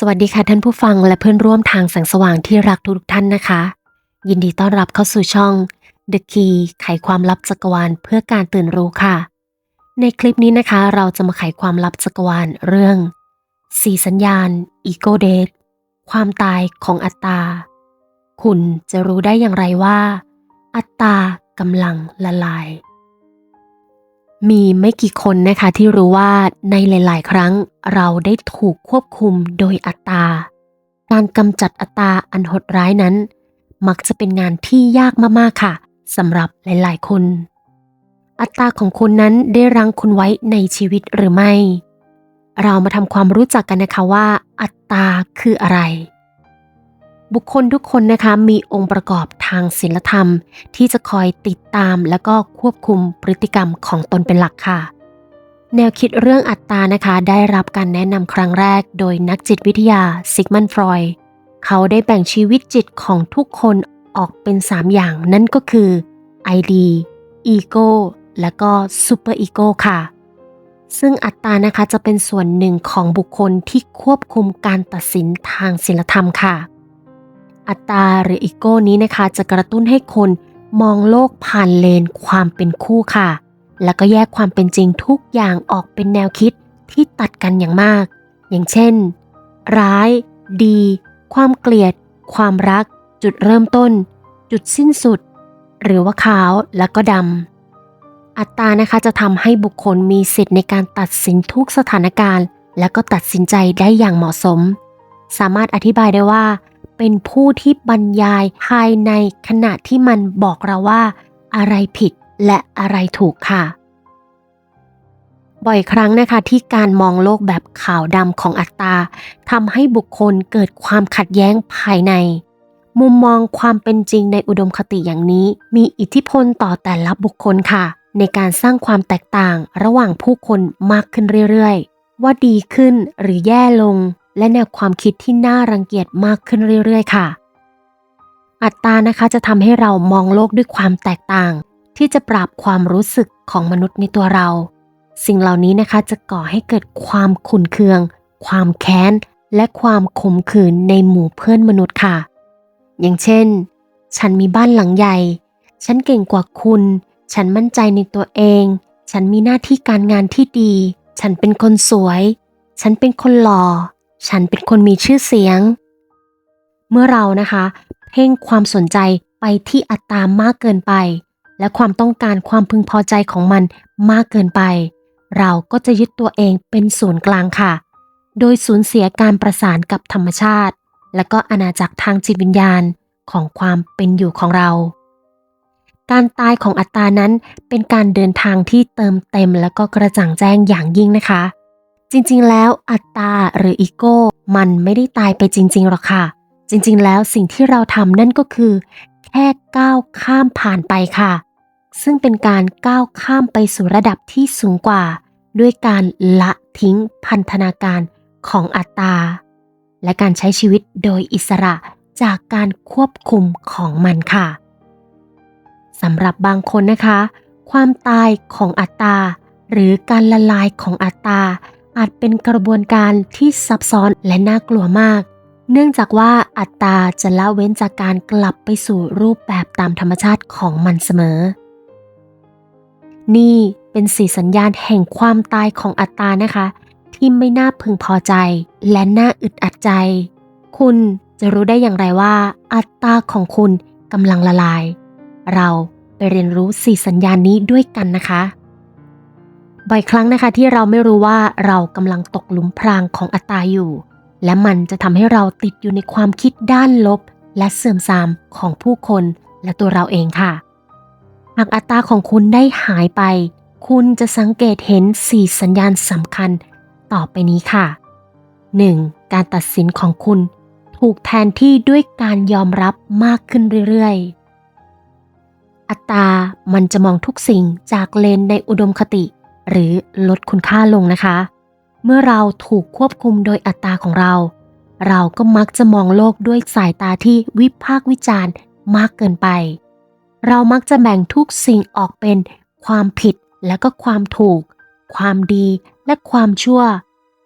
สวัสดีค่ะท่านผู้ฟังและเพื่อนร่วมทางแสงสว่างที่รักทุกท่านนะคะ ยินดีต้อนรับเข้าสู่ช่อง The Key ไขความลับจักรวาลเพื่อการตื่นรู้ค่ะ ในคลิปนี้นะคะ เราจะมาไขความลับจักรวาลเรื่องสีสัญญาณ Ego d a t e ความตายของอัตตา คุณจะรู้ได้อย่างไรว่า อัตตากำลังละลาย มีไม่กี่คนนะคะที่รู้ว่าในหลาย ๆ ครั้งเราได้ถูกควบคุมโดยอัตตา การกำจัดอัตตาอันโหดร้ายนั้น มักจะเป็นงานที่ยากมาก ๆ ค่ะสำหรับหลาย ๆ คน อัตตาของคุณนั้นได้รังคุณไว้ในชีวิตหรือไม่ เรามาทำความรู้จักกันนะคะว่า อัตตาคืออะไร บุคคลทุกคนนะคะมีองค์ประกอบ ทางศีลธรรม ที่จะคอยติดตามและก็ควบคุมพฤติกรรมของตนเป็นหลักค่ะ แนวคิดเรื่องอัตตานะคะได้รับการแนะนำครั้งแรกโดยนักจิตวิทยาซิกมันฟรอยด์เขาได้แบ่งชีวิตจิตของทุกคนออกเป็น 3 อย่างนั่นก็คือ ID Ego และก็ Super Ego ค่ะ ซึ่งอัตตานะคะจะเป็นส่วนหนึ่งของบุคคลที่ควบคุมการตัดสินทางศีลธรรมค่ะ อัตตาหรืออีโก้นี้นะคะ จะกระตุ้นให้คนมองโลกผ่านเลนความเป็นคู่ค่ะ แล้วก็แยกความเป็นจริงทุกอย่างออกเป็นแนวคิดที่ตัดกันอย่างมาก อย่างเช่น ร้าย ดี ความเกลียด ความรัก จุดเริ่มต้น จุดสิ้นสุด หรือว่าขาวแล้วก็ดำ อัตตานะคะจะทำให้บุคคลมีสิทธิ์ในการตัดสินทุกสถานการณ์ และก็ตัดสินใจได้อย่างเหมาะสม สามารถอธิบายได้ว่า เป็นผู้ที่บรรยายภายในขณะที่มันบอกเราว่า อะไรผิดและอะไรถูกค่ะ บ่อยครั้งนะคะที่การมองโลกแบบขาวดำของอัตตาทำให้บุคคลเกิดความขัดแย้งภายใน มุมมองความเป็นจริงในอุดมคติอย่างนี้ มีอิทธิพลต่อแต่ละบุคคลค่ะ ในการสร้างความแตกต่างระหว่างผู้คนมากขึ้นเรื่อยๆ ว่าดีขึ้นหรือแย่ลง และแนวความคิดที่น่ารังเกียจมากขึ้นเรื่อยๆ ค่ะ อัตตานะคะจะทำให้เรามองโลกด้วยความแตกต่าง ที่จะปราบความรู้สึกของมนุษย์ในตัวเรา สิ่งเหล่านี้นะคะจะก่อให้เกิดความขุ่นเคือง ความแค้น และความขมขื่นในหมู่เพื่อนมนุษย์ค่ะ อย่างเช่น ฉันมีบ้านหลังใหญ่ ฉันเก่งกว่าคุณ ฉันมั่นใจในตัวเอง ฉันมีหน้าที่การงานที่ดี ฉันเป็นคนสวย ฉันเป็นคนหล่อ ฉันเป็นคนมีชื่อเสียง เมื่อเรานะคะ เพ่งความสนใจไปที่อัตตามากเกินไป และความต้องการความพึงพอใจของมันมากเกินไป เราก็จะยึดตัวเองเป็นศูนย์กลางค่ะ โดยสูญเสียการประสานกับธรรมชาติ และก็อาณาจักรทางจิตวิญญาณของความเป็นอยู่ของเรา การตายของอัตตานั้นเป็นการเดินทางที่เติมเต็มและก็กระจ่างแจ้งอย่างยิ่งนะคะ จริงๆ แล้วอัตตาหรืออีโก้ มันไม่ได้ตายไปจริงๆหรอกค่ะ จริงๆ แล้วสิ่งที่เราทำนั่นก็คือ แค่ก้าวข้ามผ่านไปค่ะ ซึ่งเป็นการก้าวข้ามไปสู่ระดับที่สูงกว่า ด้วยการละทิ้งพันธนาการของอัตตา และการใช้ชีวิตโดยอิสระจากการควบคุมของมันค่ะสำหรับบางคนนะคะ ความตายของอัตตา หรือการละลายของอัตตา อาจเป็นกระบวนการที่ซับซ้อนและน่ากลัวมาก เนื่องจากว่าอัตตาจะละเว้นจากการกลับไปสู่รูปแบบตามธรรมชาติของมันเสมอ นี่เป็นสีสัญญาณแห่งความตายของอัตตานะคะ ที่ไม่น่าพึงพอใจ และน่าอึดอัดใจ คุณจะรู้ได้อย่างไรว่า อัตตาของคุณกำลังละลาย เราไปเรียนรู้สีสัญญาณนี้ด้วยกันนะคะ บ่อยครั้งนะคะที่เราไม่รู้ว่าเรากำลังตกหลุมพรางของอัตตาอยู่ และมันจะทำให้เราติดอยู่ในความคิดด้านลบ และเสื่อมทรามของผู้คนและตัวเราเองค่ะ หากอัตตาของคุณได้หายไป คุณจะสังเกตเห็นสี่สัญญาณสำคัญ ต่อไปนี้ค่ะ 1. การตัดสินของคุณถูกแทนที่ด้วยการยอมรับมากขึ้นเรื่อยๆ อัตตา มันจะมองทุกสิ่งจากเลนในอุดมคติ หรือลดคุณค่าลงนะคะ เมื่อเราถูกควบคุมโดยอัตตาของเรา เราก็มักจะมองโลกด้วยสายตาที่วิพากษ์วิจารณ์มากเกินไป เรามักจะแบ่งทุกสิ่งออกเป็นความผิดและก็ความถูก ความดีและความชั่ว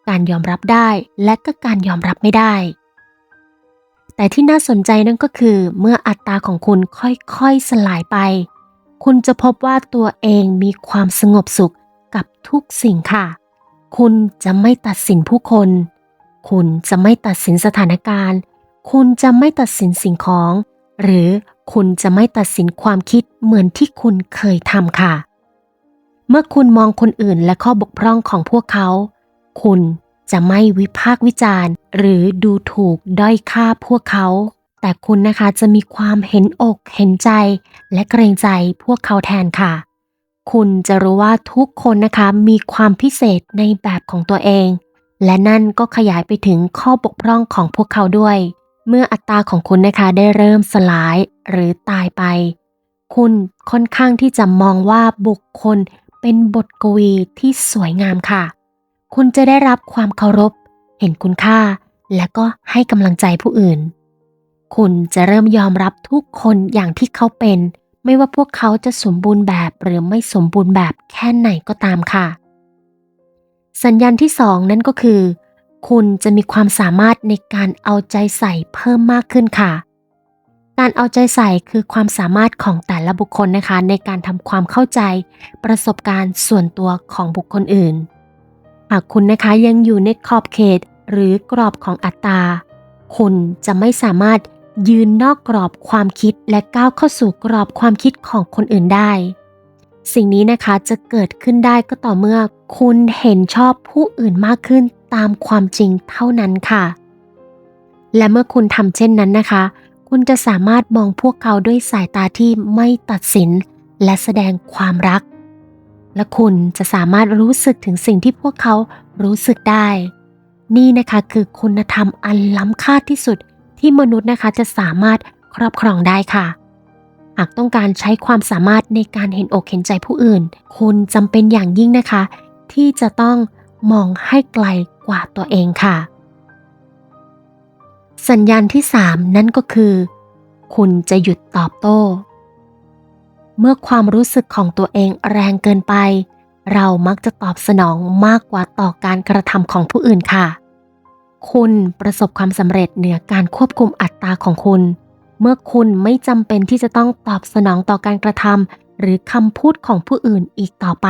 การยอมรับได้และก็การยอมรับไม่ได้ แต่ที่น่าสนใจนั่นก็คือ เมื่ออัตราของคุณค่อยๆสลายไป คุณจะพบว่าตัวเองมีความสงบสุข กับทุกสิ่งค่ะ คุณจะไม่ตัดสินผู้คน คุณจะไม่ตัดสินสถานการณ์ คุณจะไม่ตัดสินสิ่งของ หรือคุณจะไม่ตัดสินความคิดเหมือนที่คุณเคยทำค่ะ เมื่อคุณมองคนอื่นและข้อบกพร่องของพวกเขา คุณจะไม่วิพากษ์วิจารณ์ หรือดูถูกด้อยค่าพวกเขา แต่คุณนะคะจะมีความเห็นอกเห็นใจ และเกรงใจพวกเขาแทนค่ะ คุณจะรู้ว่าทุกคนนะคะมีความพิเศษในแบบของตัวเอง และนั่นก็ขยายไปถึงข้อบกพร่องของพวกเขาด้วย เมื่ออัตราของคุณนะคะได้เริ่มสลายหรือตายไป คุณค่อนข้างที่จะมองว่าบุคคลเป็นบทกวีที่สวยงามค่ะ คุณจะได้รับความเคารพ เห็นคุณค่า และก็ให้กำลังใจผู้อื่น คุณจะเริ่มยอมรับทุกคนอย่างที่เขาเป็น ไม่ว่าพวกเขาจะสมบูรณ์แบบหรือไม่สมบูรณ์แบบแค่ไหนก็ตามค่ะ สัญญาณที่สองนั่นก็คือ คุณจะมีความสามารถในการเอาใจใส่เพิ่มมากขึ้นค่ะ การเอาใจใส่คือความสามารถของแต่ละบุคคลนะคะ ในการทำความเข้าใจ ประสบการณ์ส่วนตัวของบุคคลอื่น หากคุณนะคะยังอยู่ในขอบเขตหรือกรอบของอัตตาคุณจะไม่สามารถ ยืนนอกกรอบความคิดและก้าวเข้าสู่กรอบความคิดของคนอื่นได้ สิ่งนี้นะคะจะเกิดขึ้นได้ก็ต่อเมื่อ คุณเห็นชอบผู้อื่นมากขึ้นตามความจริงเท่านั้นค่ะ และเมื่อคุณทำเช่นนั้นนะคะ คุณจะสามารถมองพวกเขาด้วยสายตาที่ไม่ตัดสิน และแสดงความรัก และคุณจะสามารถรู้สึกถึงสิ่งที่พวกเขารู้สึกได้ นี่นะคะคือคุณธรรมอันล้ำค่าที่สุด ที่มนุษย์นะคะจะสามารถครอบครองได้ค่ะ หากต้องการใช้ความสามารถในการเห็นอกเห็นใจผู้อื่น คุณจำเป็นอย่างยิ่งนะคะ ที่จะต้องมองให้ไกลกว่าตัวเองค่ะ สัญญาณที่ 3 นั่นก็คือ คุณจะหยุดตอบโต้ เมื่อความรู้สึกของตัวเองแรงเกินไป เรามักจะตอบสนองมากกว่าต่อการกระทำของผู้อื่นค่ะ คุณประสบความสำเร็จเหนือการควบคุมอัตราของคุณ เมื่อคุณไม่จำเป็นที่จะต้องตอบสนองต่อการกระทำหรือคำพูดของผู้อื่นอีกต่อไป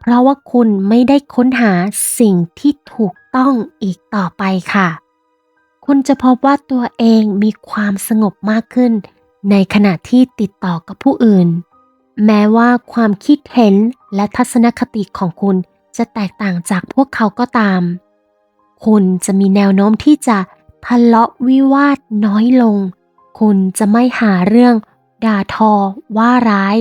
เพราะว่าคุณไม่ได้ค้นหาสิ่งที่ถูกต้องอีกต่อไปค่ะ คุณจะพบว่าตัวเองมีความสงบมากขึ้น ในขณะที่ติดต่อกับผู้อื่น แม้ว่าความคิดเห็นและทัศนคติของคุณจะแตกต่างจากพวกเขาก็ตาม คุณจะมีแนวโน้มที่จะทะเลาะวิวาทน้อยลง คุณจะไม่หาเรื่องด่าทอว่าร้าย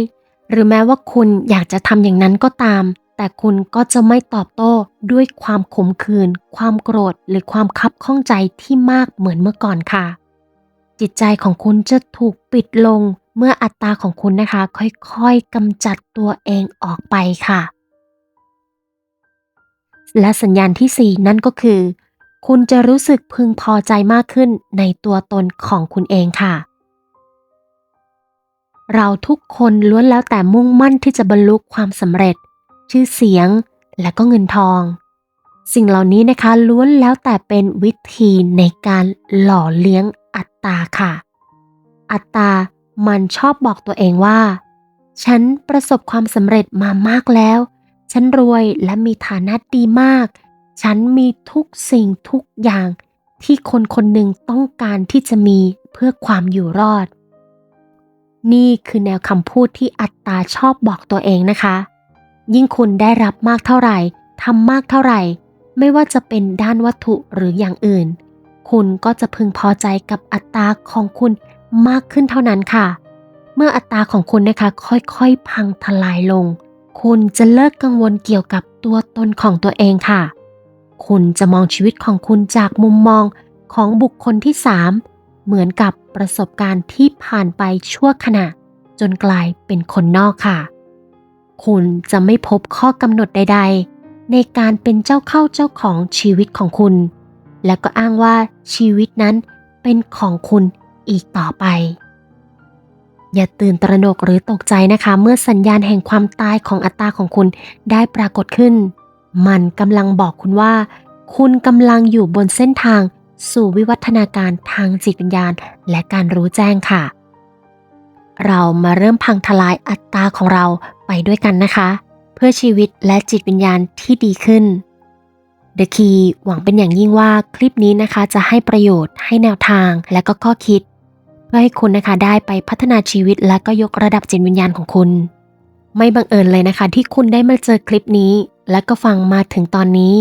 หรือแม้ว่าคุณอยากจะทำอย่างนั้นก็ตาม แต่คุณก็จะไม่ตอบโต้ด้วยความขมขื่นความโกรธ หรือความคับข้องใจที่มากเหมือนเมื่อก่อนค่ะ จิตใจของคุณจะถูกปิดลงเมื่ออัตราของคุณนะคะ ค่อยๆกำจัดตัวเองออกไปค่ะ และสัญญาณที่ 4 นั่นก็คือ คุณจะรู้สึกพึงพอใจมากขึ้นในตัวตนของคุณเองค่ะ เราทุกคนล้วนแล้วแต่มุ่งมั่นที่จะบรรลุความสำเร็จ ชื่อเสียง และก็เงินทอง สิ่งเหล่านี้นะคะล้วนแล้วแต่เป็นวิธีในการหล่อเลี้ยงอัตตาค่ะ อัตตามันชอบบอกตัวเองว่า ฉันประสบความสำเร็จมามากแล้ว ฉันรวยและมีฐานะดีมาก ฉันมีทุกสิ่งทุกอย่างที่คนคนหนึ่งต้องการที่จะมีเพื่อความอยู่รอด นี่คือแนวคำพูดที่อัตตาชอบบอกตัวเองนะคะ ยิ่งคุณได้รับมากเท่าไหร่ทำมากเท่าไหร่ ไม่ว่าจะเป็นด้านวัตถุหรืออย่างอื่น คุณก็จะพึงพอใจกับอัตราของคุณมากขึ้นเท่านั้นค่ะ เมื่ออัตราของคุณนะคะค่อยๆ พังทลายลง คุณจะเลิกกังวลเกี่ยวกับตัวตนของตัวเองค่ะ คุณจะมองชีวิตของคุณจากมุมมองของบุคคลที่ 3 เหมือนกับประสบการณ์ที่ผ่านไปชั่วขณะ จนกลายเป็นคนนอกค่ะ คุณจะไม่พบข้อกำหนดใด ๆ ในการเป็นเจ้าเข้าเจ้าของชีวิตของคุณ และก็อ้างว่าชีวิตนั้นเป็นของคุณอีกต่อไป อย่าตื่นตระหนกหรือตกใจนะคะ เมื่อสัญญาณแห่งความตายของอัตตาของคุณได้ปรากฏขึ้น มันกำลังบอกคุณว่า คุณกำลังอยู่บนเส้นทาง สู่วิวัฒนาการทางจิตวิญญาณ และการรู้แจ้งค่ะ เรามาเริ่มพังทลายอัตตราของเราไปด้วยกันนะคะ เพื่อชีวิตและจิตวิญญาณที่ดีขึ้น The Key หวังเป็นอย่างยิ่งว่าคลิปนี้นะคะจะให้ประโยชน์ให้แนวทางและก็ข้อคิด พื่อให้คุณนะคะได้ไปพัฒนาชีวิตและก็ยกระดับจิตวิญญาณของคุณ ไม่บังเอิญเลยนะคะ ที่คุณได้มาเจอคลิปนี้ และก็ฟังมาถึงตอนนี้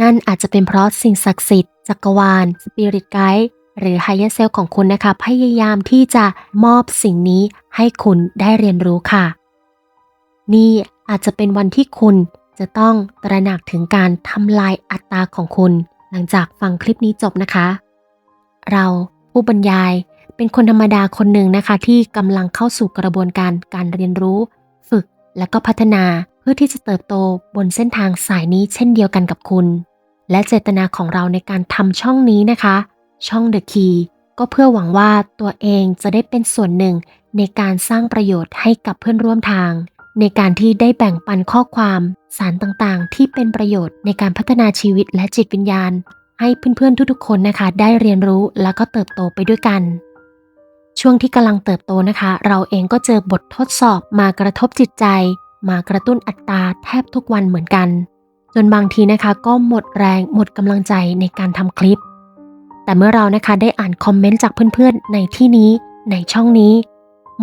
นั่นอาจจะเป็นเพราะสิ่งศักดิ์สิทธิ์จักรวาลสปิริตไกด์หรือไฮเ e เซลของคุณนะคะ พยายามที่จะมอบสิ่งนี้ให้คุณได้เรียนรู้ค่ะ นี่อาจจะเป็นวันที่คุณจะต้องตระหนักถึงการทำลายอัตตราของคุณ หลังจากฟังคลิปนี้จบนะคะ เราผู้บรรยาย เป็นคนธรรมดาคนหนึ่งนะคะ ที่กำลังเข้าสู่กระบวนการการเรียนรู้ ฝึกและก็พัฒนาเพื่อที่จะเติบโตบนเส้นทางสายนี้เช่นเดียวกันกับคุณ และเจตนาของเราในการทำช่องนี้นะคะ ช่อง The Key ก็เพื่อหวังว่าตัวเองจะได้เป็นส่วนหนึ่งในการสร้างประโยชน์ให้กับเพื่อนร่วมทาง ในการที่ได้แบ่งปันข้อความสารต่างๆ ที่เป็นประโยชน์ในการพัฒนาชีวิตและจิตวิญญาณ ให้เพื่อนๆทุกๆคนนะคะ ได้เรียนรู้แล้วก็เติบโตไปด้วยกัน ช่วงที่กำลังเติบโตนะคะ เราเองก็เจอบททดสอบมากระทบจิตใจ มากระตุ้นอัตราแทบทุกวันเหมือนกัน จนบางทีนะคะก็หมดแรงหมดกำลังใจในการทำคลิป แต่เมื่อเรานะคะได้อ่านคอมเมนต์จากเพื่อนๆ ในที่นี้ ในช่องนี้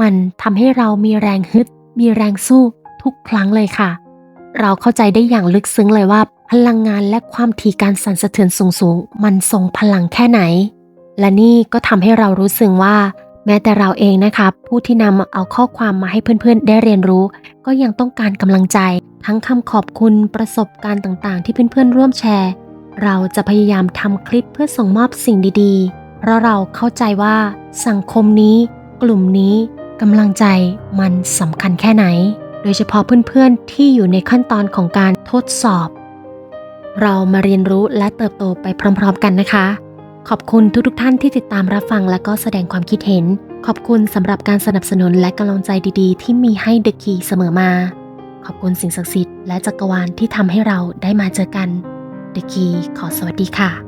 มันทำให้เรามีแรงฮึด มีแรงสู้ทุกครั้งเลยค่ะ เราเข้าใจได้อย่างลึกซึ้งเลยว่า พลังงานและความถี่การสั่นสะเทือนสูงๆมันทรงพลังแค่ไหน และนี่ก็ทำให้เรารู้สึกว่า แม้แต่เราเองนะคะผู้ที่นำเอาข้อความมาให้เพื่อนๆ ได้เรียนรู้ ก็ยังต้องการกำลังใจ ทั้งคำขอบคุณประสบการณ์ต่างๆ ที่เพื่อนๆ ร่วมแชร์ เราจะพยายามทำคลิปเพื่อส่งมอบสิ่งดีๆ เพราะเราเข้าใจว่าสังคมนี้ กลุ่มนี้กำลังใจมันสำคัญแค่ไหน โดยเฉพาะเพื่อนๆ ที่อยู่ในขั้นตอนของการทดสอบ เรามาเรียนรู้และเติบโตไปพร้อมๆ กันนะคะ ขอบคุณทุกทท่านที่ติดตามรับฟังและก็แสดงความคิดเห็น ขอบคุณสำหรับการสนับสนุนและกำลังใจดีๆ ที่มีให้เดอะคีเสมอมา ขอบคุณสิ่งศักดิ์สิทธิ์และจักรวาลที่ทำให้เราได้มาเจอกันเดอะคีขอสวัสดีค่ะ